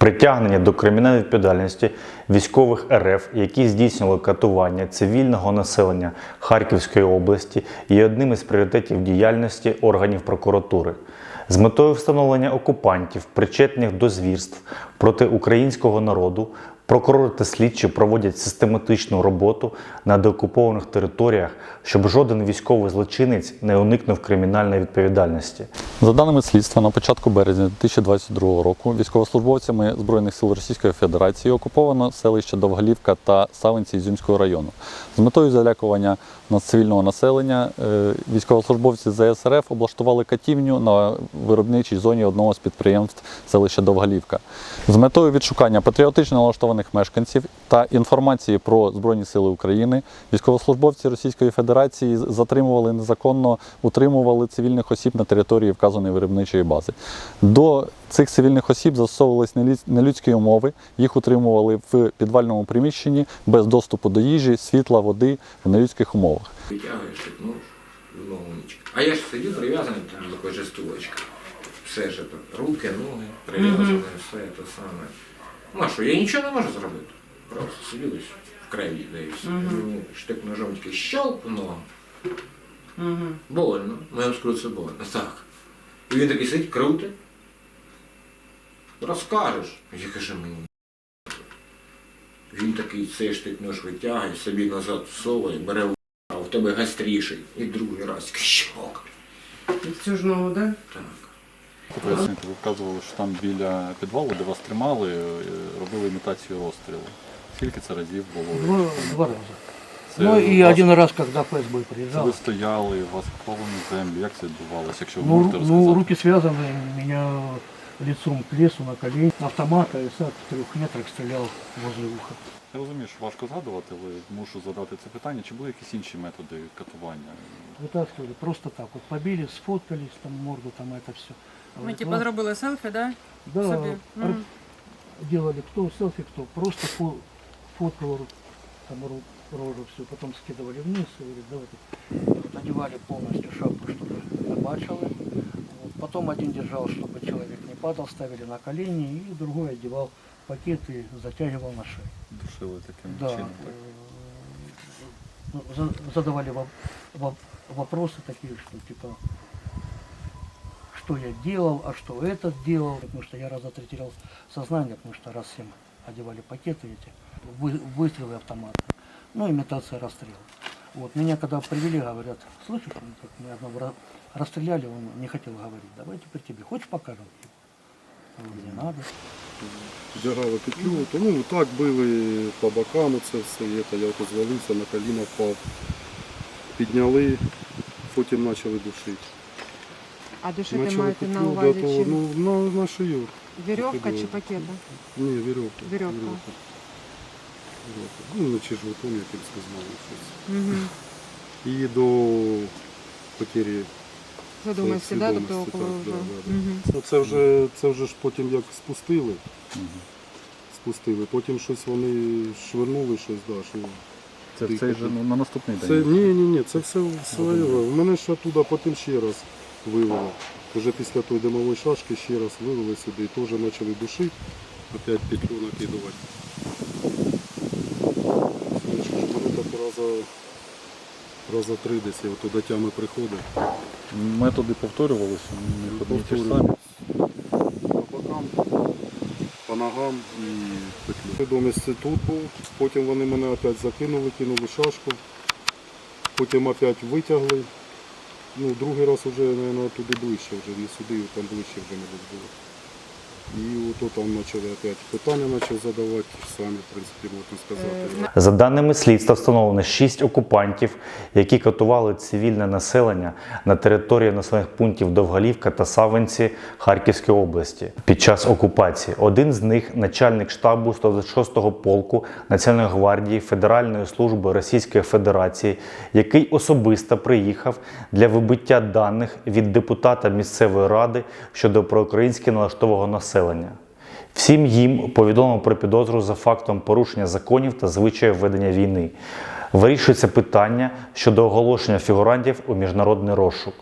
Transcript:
притягнення до кримінальної відповідальності військових РФ, які здійснювали катування цивільного населення Харківської області, є одним із пріоритетів діяльності органів прокуратури. З метою встановлення окупантів, причетних до звірств проти українського народу, прокурори та слідчі проводять систематичну роботу на деокупованих територіях, щоб жоден військовий злочинець не уникнув кримінальної відповідальності. За даними слідства, на початку березня 2022 року військовослужбовцями Збройних сил Російської Федерації окуповано селище Довгалівка та Савинці Ізюмського району. З метою залякування над цивільного населення е, військовослужбовці ЗСРФ облаштували катівню на виробничій зоні одного з підприємств селища Довгалівка. З метою відшукання патріотично налаштованих мешканців та інформації про Збройні Сили України військовослужбовці Російської Федерації затримували незаконно утримували цивільних осіб на території вказаної виробничої бази. До цих цивільних осіб застосовувались нелюдсь- нелюдські умови, їх утримували в підвальному приміщенні без доступу до їжі, світла, води в нелюдських умовах. Витягуєш, ну. А я ж сидів прив'язаний там до такої жестовочки. Все ж це, руки, ноги, прив'язані, все те саме. Ну а що, я нічого не можу зробити. Просто сидів ось в крові, да і все. Мені штик ножом тільки щелк в. Больно. Ну я вам скажу, це больно. Так. І він такий сидить, крутить. Розкажеш. Я кажу мені. Він такий цей штик нож витягує, собі назад всовує, бере в а в тебе гастріший. І другий раз щок. Цю ж ногу, да? Так. Пояснити, ви вказували, що там біля підвалу, де вас тримали, е, робили імітацію розстрілу. Скільки це разів було? Два, два раза. Це ну и вас- один раз, когда ФСБ приезжал. ви стояли, вас вклали на землю. Як це відбувалося, якщо ви Ну, можете ру- розказати? ну, руки связаны, меня лицом к лесу на колени. Автомат АСА в трех метрах стрелял возле уха. Я розумію, що важко згадувати, але мушу задати це питання. Чи були якісь інші методи катування? Вытаскивали просто так вот. Побили, сфоткались, там морду, там это все. Ми типа зробили селфі, да? Да, собі. ар- Мгм. делали кто селфи, кто. Просто фо- фоткал ру- там ру- рожу все, потом скидывали вниз и говорит, давайте. Вот одевали полностью шапку, чтобы не бачили. Потом один держал, чтобы человек не падал, ставили на колени, и другой одевал пакет и затягивал на шею. Душили таким Да. чином? Так? э, ну, за- задавали во- во- вопросы такие, что типа, что я делал, а что этот делал, потому что я раза три терял сознание, потому что раз всем одевали пакеты эти, вы- выстрелы автомата, ну, имитация расстрела. Вот, меня когда привели, говорят, слышишь, как одного расстреляли, он не хотел говорить, давайте при тебе, хочешь покажем? Я говорю, не надо. вдягали петлю, то ну так били по бокам це все, і це, я ото звалився, на коліна впав. Підняли, потім почали душити. А душити Почали маєте на петлю увазі до того, чим? ну, на, на шию. Вірьовка закидали. чи пакета? Ні, вірьовка. Вірьовка. Вірьовка. Ну, не чи жгутом якимось не знаю щось. Угу. І до потері. Задумався, да? Тобто коли вже. да, да, да. Мгм. Ну, це вже, це вже ж потім як спустили. Спустили. Потім щось вони швирнули, щось, да, що Це в цей же ну, на наступний день. Це ні, ні, ні, це все своє. В мене ж оттуда потім ще раз вивели. Уже після тої димової шашки ще раз вивели сюди і теж почали душити, опять петлю накидувати. Мене так раза, раза три десь я до тями приходить. Методи повторювалися, не одні ті ж самі. По бокам, по ногам і петлю. Свідомість тут був, потім вони мене опять закинули, кинули шашку, потім опять витягли. Ну, другий раз вже, мабуть, туди ближче, вже не сюди, там ближче вже не було. І ото там почали опять питання почав задавати, самі, в принципі, можна сказати. За даними слідства, встановлено шість окупантів, які катували цивільне населення на території населених пунктів Довгалівка та Савинці Харківської області під час окупації. Один з них начальник штабу 126-го полку Національної гвардії Федеральної служби Російської Федерації, який особисто приїхав для вибиття даних від депутата місцевої ради щодо проукраїнськи налаштового населення. Всім їм повідомлено про підозру за фактом порушення законів та звичаїв ведення війни. Вирішується питання щодо оголошення фігурантів у міжнародний розшук.